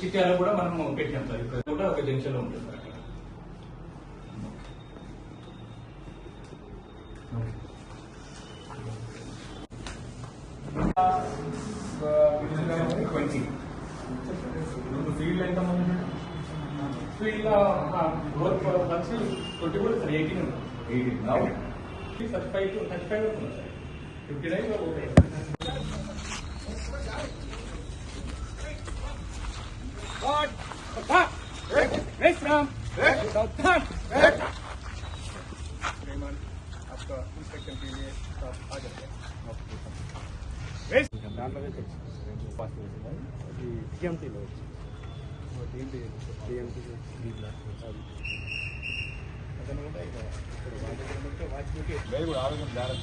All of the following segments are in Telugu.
చిట్యాల కూడా మనం పెట్టాం సార్. ఇక్కడ కూడా ఒక జంక్షన్లో ఉంటుంది సార్ ట్వంటీ ఫీల్డ్ ఎంత మంది ఫీల్డ్ ట్వంటీ కూడా sir eighteen eighteen thirty five to thirty five వస్తుంది sir. Fifty nine Break, Ram. Break. Without that. Break. आपका इंस्पेक्शन के लिए आप आ जाते हैं दांडवे तो पास में है अभी टीएमटी लोग वो टीएमटी टीएमटी डी ब्लॉक ಅದನ್ನು ಕೂಡ ಇದೆ ವಾಚ್ಮಿಗೆ ವೆರಿ ಗುಡ್ ಆರೋಗ್ಯ ಭಾರತ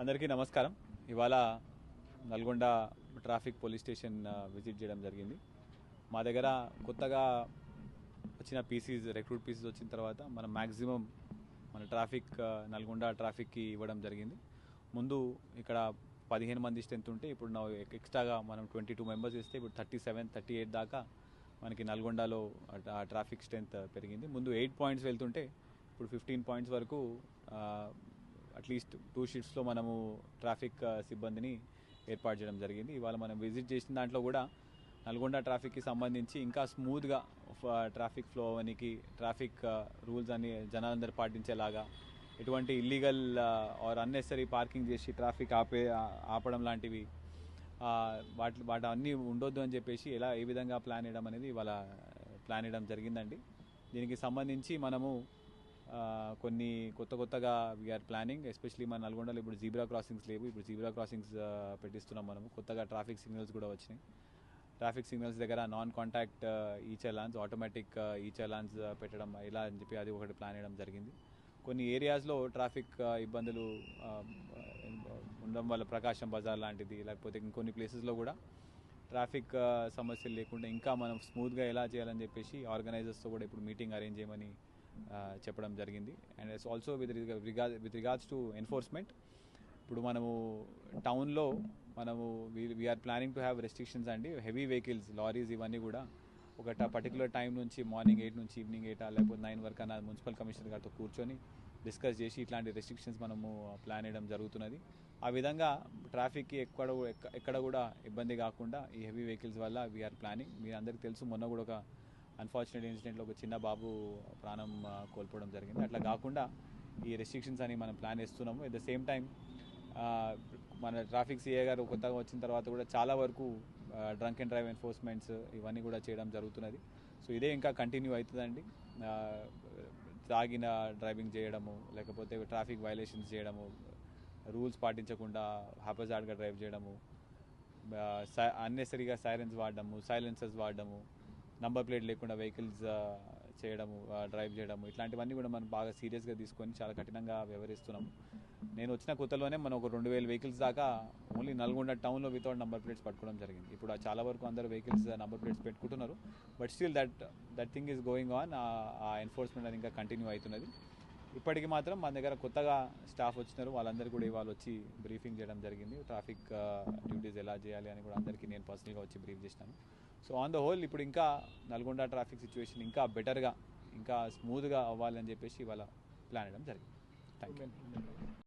అందరికీ నమస్కారం. ఇవాళ Nalgonda traffic police station visit చేయడం జరిగింది. మా దగ్గర కొత్తగా వచ్చిన పీసీస్ రిక్రూట్ పీసీస్ వచ్చిన తర్వాత మనం మ్యాక్సిమం మన ట్రాఫిక్ నల్గొండ ట్రాఫిక్కి ఇవ్వడం జరిగింది. ముందు ఇక్కడ పదిహేను మంది స్ట్రెంత్ ఉంటే ఇప్పుడు నా ఎక్స్ట్రాగా మనం ట్వంటీ టూ మెంబర్స్ ఇస్తే ఇప్పుడు థర్టీ సెవెన్ థర్టీ ఎయిట్ దాకా మనకి నల్గొండలో ఆ- ట్రాఫిక్ స్ట్రెంత్ పెరిగింది. ముందు ఎయిట్ పాయింట్స్ వెళ్తుంటే ఇప్పుడు ఫిఫ్టీన్ పాయింట్స్ వరకు అట్లీస్ట్ టూ షిఫ్ట్స్లో మనము ట్రాఫిక్ సిబ్బందిని ఏర్పాటు చేయడం జరిగింది. ఇవాళ మనం విజిట్ చేసిన దాంట్లో కూడా నల్గొండ ట్రాఫిక్కి సంబంధించి ఇంకా స్మూత్గా ట్రాఫిక్ ఫ్లో అవనికి ట్రాఫిక్ రూల్స్ అన్ని జనాలందరూ పాటించేలాగా ఎటువంటి ఇల్లీగల్ ఆర్ అన్నెసరీ పార్కింగ్ చేసి ట్రాఫిక్ ఆపే ఆపడం లాంటివి వాటి వాటి అన్నీ ఉండొద్దు అని చెప్పేసి ఎలా ఏ విధంగా ప్లాన్ వేయడం అనేది ఇవాళ ప్లాన్ వేయడం జరిగిందండి. దీనికి సంబంధించి మనము కొన్ని కొత్త కొత్తగా వీఆర్ ప్లానింగ్ ఎస్పెషలీ మన నల్గొండలో ఇప్పుడు జీబ్రా క్రాసింగ్స్ లేవు. ఇప్పుడు జీబ్రా క్రాసింగ్స్ పెట్టిస్తున్నాం మనము. కొత్తగా ట్రాఫిక్ సిగ్నల్స్ కూడా వచ్చినాయి. ట్రాఫిక్ సిగ్నల్స్ దగ్గర నాన్ కాంటాక్ట్ ఈ చలాన్స్ ఆటోమేటిక్ ఈ చలాన్స్ పెట్టడం ఇలా అని చెప్పి అది ఒకటి ప్లాన్ చేయడం జరిగింది. కొన్ని ఏరియాస్లో ట్రాఫిక్ ఇబ్బందులు ఉండడం వల్ల ప్రకాశం బజార్ లాంటిది లేకపోతే ఇంకొన్ని ప్లేసెస్లో కూడా ట్రాఫిక్ సమస్యలు లేకుండా ఇంకా మనం స్మూత్గా ఎలా చేయాలని చెప్పేసి ఆర్గనైజర్స్తో కూడా ఇప్పుడు మీటింగ్ అరేంజ్ చేయమని చెప్పడం జరిగింది. And it's also with regard with regards to enforcement ఇప్పుడు మనము టౌన్లో మనము we are planning to have restrictions అండి. హెవీ వెహికల్స్ లారీస్ ఇవన్నీ కూడా ఒక పర్టికులర్ టైం నుంచి మార్నింగ్ ఎయిట్ నుంచి ఈవినింగ్ ఎయిట్ లేకపోతే నైన్ వరకు అన్న మున్సిపల్ కమిషనర్ గారితో కూర్చొని డిస్కస్ చేసి ఇట్లాంటి రెస్ట్రిక్షన్స్ మనము ప్లాన్ చేయడం జరుగుతున్నది. ఆ విధంగా ట్రాఫిక్కి ఎక్కడ ఎక్కడ కూడా ఇబ్బంది కాకుండా ఈ హెవీ వెహికల్స్ వల్ల వీఆర్ ప్లానింగ్ మీరు అందరికీ తెలుసు మొన్న కూడా ఒక అన్ఫార్చునేట్ ఇన్సిడెంట్లో ఒక చిన్న బాబు ప్రాణం కోల్పోవడం జరిగింది. అట్లా కాకుండా ఈ రెస్ట్రిక్షన్స్ అని మనం ప్లాన్ చేస్తున్నాము. ఎట్ ద సేమ్ టైం మన ట్రాఫిక్ సిఏ గారు కొత్తగా వచ్చిన తర్వాత కూడా చాలా వరకు డ్రంక్ అండ్ డ్రైవ్ ఎన్ఫోర్స్మెంట్స్ ఇవన్నీ కూడా చేయడం జరుగుతున్నది. సో ఇదే ఇంకా కంటిన్యూ అవుతుందండి. తాగిన డ్రైవింగ్ చేయడము లేకపోతే ట్రాఫిక్ వైలేషన్స్ చేయడము రూల్స్ పాటించకుండా హ్యాపజాడ్గా డ్రైవ్ చేయడము అన్నెసరీగా సైలెన్స్ వాడడము సైలెన్సర్స్ వాడడము నంబర్ ప్లేట్ లేకుండా వెహికల్స్ చేయడము డ్రైవ్ చేయడము ఇట్లాంటివన్నీ కూడా మనం బాగా సీరియస్గా తీసుకొని చాలా కఠినంగా వ్యవహరిస్తున్నాము. నేను వచ్చిన కొత్తలోనే మనం ఒక రెండు వేల వెహికల్స్ దాకా ఓన్లీ నల్గొండ టౌన్లో వితౌట్ నంబర్ ప్లేట్స్ పట్టుకోవడం జరిగింది. ఇప్పుడు చాలా వరకు అందరు వెహికల్స్ నంబర్ ప్లేట్స్ పెట్టుకుంటున్నారు. But still that that thing is going on ఆ ఎన్ఫోర్స్మెంట్ అది ఇంకా కంటిన్యూ అవుతున్నది. ఇప్పటికి మాత్రం మన దగ్గర కొత్తగా స్టాఫ్ వచ్చినారు. వాళ్ళందరూ కూడా ఇవాళ వచ్చి బ్రీఫింగ్ చేయడం జరిగింది. ట్రాఫిక్ డ్యూటీస్ ఎలా చేయాలి అని కూడా అందరికీ నేను పర్సనల్గా వచ్చి బ్రీఫ్ చేసినాను. సో ఆన్ ద హోల్ ఇప్పుడు ఇంకా నల్గొండ ట్రాఫిక్ సిచ్యువేషన్ ఇంకా బెటర్గా ఇంకా స్మూత్గా అవ్వాలని చెప్పేసి ఇవాళ ప్లాన్ వేయడం జరిగింది. Thank you